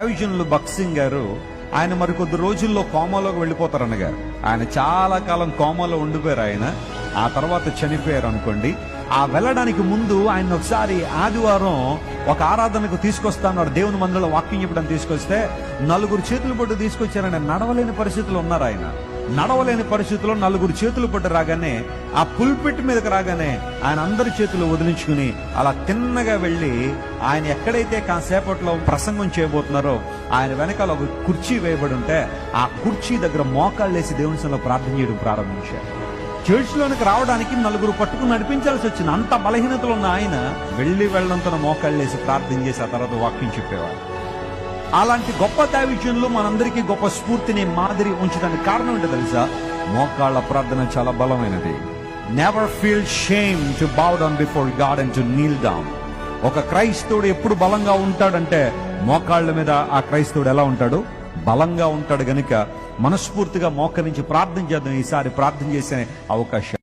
ప్రయోజనులు బక్సింగ్ గారు ఆయన మరి కొద్ది రోజుల్లో కోమాలోకి వెళ్ళిపోతారన్నగారు ఆయన చాలా కాలం కోమాలో ఉండిపోయారు ఆయన. ఆ తర్వాత చనిపోయారు అనుకోండి. ఆ వెళ్ళడానికి ముందు ఆయన ఒకసారి ఆదివారం ఒక ఆరాధనకు తీసుకొస్తాను దేవుని మందులో వాక్యం చెప్పడం తీసుకొస్తే నలుగురు చేతులు పట్టు తీసుకొచ్చారని నడవలేని పరిస్థితులు ఉన్నారు ఆయన. నడవలేని పరిస్థితుల్లో నలుగురు చేతులు పట్టు రాగానే ఆ పుల్పిట్ మీదకి రాగానే ఆయన అందరి చేతులు వదిలించుకుని అలా తిన్నగా వెళ్ళి ఆయన ఎక్కడైతే కాసేపట్లో ప్రసంగం చేయబోతున్నారో ఆయన వెనకాల ఒక కుర్చీ వేయబడి ఉంటే ఆ కుర్చీ దగ్గర మోకాళ్ళేసి దేవుని సన్నిధిలో ప్రార్థన చేయడం ప్రారంభించారు. చర్చిలోనికి రావడానికి నలుగురు పట్టుకుని నడిపించాల్సి వచ్చింది అంత బలహీనతలు ఉన్న ఆయన వెళ్ళి వెళ్ళంతన మోకాళ్ళేసి ప్రార్థన చేసి ఆ తర్వాత వాక్యం చెప్పేవారు. అలాంటి గొప్ప దైవజనులు మనందరికీ గొప్ప స్ఫూర్తిని మాదిరి ఉంచడానికి కారణం ఏంటో తెలుసా? మోకాళ్ళ ప్రార్థన చాలా బలమైనది. Never feel shame to bow down before God and to kneel down ఒక క్రైస్తవుడు ఎప్పుడు బలంగా ఉంటాడంటే మోకాళ్ళ మీద ఆ క్రైస్తవుడు ఎలా ఉంటాడు? బలంగా ఉంటాడు గనుక మనస్ఫూర్తిగా మోకరించి ప్రార్థన చేద్దాం. ఈసారి ప్రార్థన చేసే అవకాశం